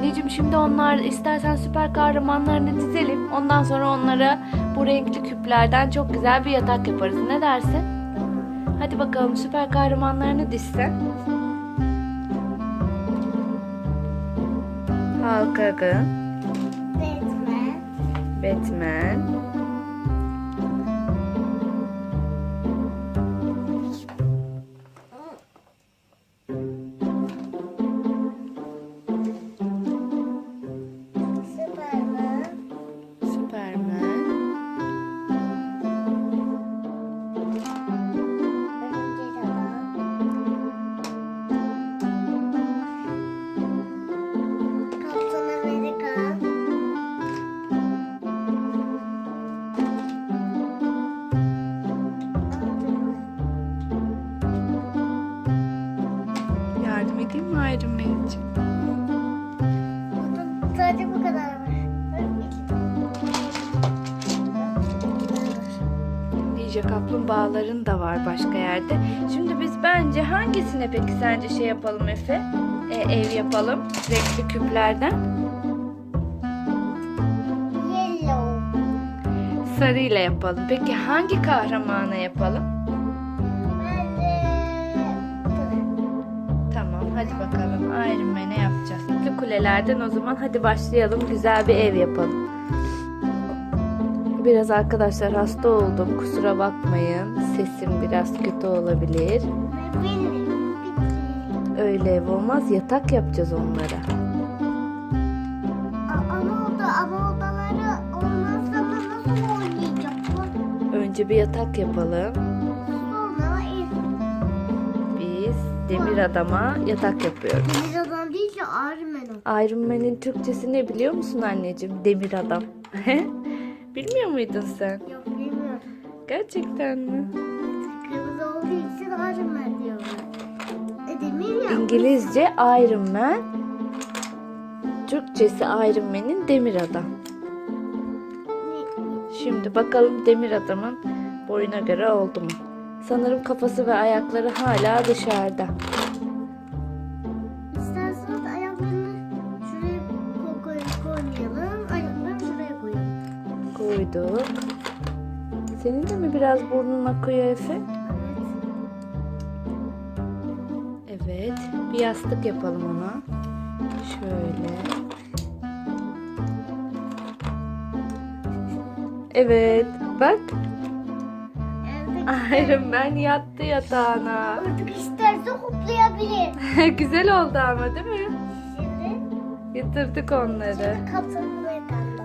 Anneciğim şimdi onlar istersen süper kahramanlarını dizelim. Ondan sonra onlara bu renkli küplerden çok güzel bir yatak yaparız. Ne dersin? Hadi bakalım süper kahramanlarını dizsen. Hulk Hogan, Batman, Batman, Ninja kaplumbağaların da var başka yerde. Şimdi biz bence hangisine peki sence şey yapalım Efe? E, ev yapalım renkli küplerden. Yellow, Sarıyla yapalım. Peki hangi kahramana yapalım? bence. Tamam hadi bakalım Iron Man'e yapacağız. Kulelerden o zaman hadi başlayalım güzel bir ev yapalım. Biraz arkadaşlar hasta oldum kusura bakmayın. Sesim biraz kötü olabilir. Öyle ev olmaz yatak yapacağız onlara. A- Ama oda, ama odaları olmazsa da nasıl oynayacaklar? Önce bir yatak yapalım. Sonra ev. Biz demir adama yatak yapıyoruz. Deniz adam değil ki Iron Man. Iron Man'in Türkçesi ne biliyor musun anneciğim? Demir adam. Bilmiyor muydun sen? Yok bilmiyorum. Gerçekten mi? Kırmızı olduğu için Iron Man diyorlar. E demir ya. İngilizce Iron Man. Türkçesi Iron Man'in demir adam. Şimdi bakalım demir adamın boyuna göre oldu mu? Sanırım kafası ve ayakları hala dışarıda. Koyduk. Senin de mi biraz burnun akıyor Efe? Evet. Bir yastık yapalım ona. Şöyle. Evet. Bak. Iron Man yattı yatağına. Artık isterse hoplayabilir. Güzel oldu ama değil mi? Şimdi, Yatırdık onları. kaptanı kalmasın.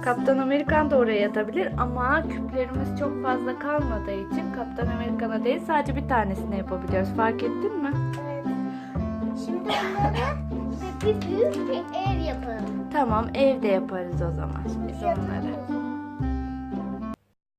Kaptan Amerikan da oraya yatabilir ama küplerimiz çok fazla kalmadığı için Kaptan Amerikan'a değil sadece bir tanesini yapabiliyoruz. Fark ettin mi? Evet. Şimdi onlara bir büyük bir ev yapalım. Tamam evde yaparız o zaman biz onları.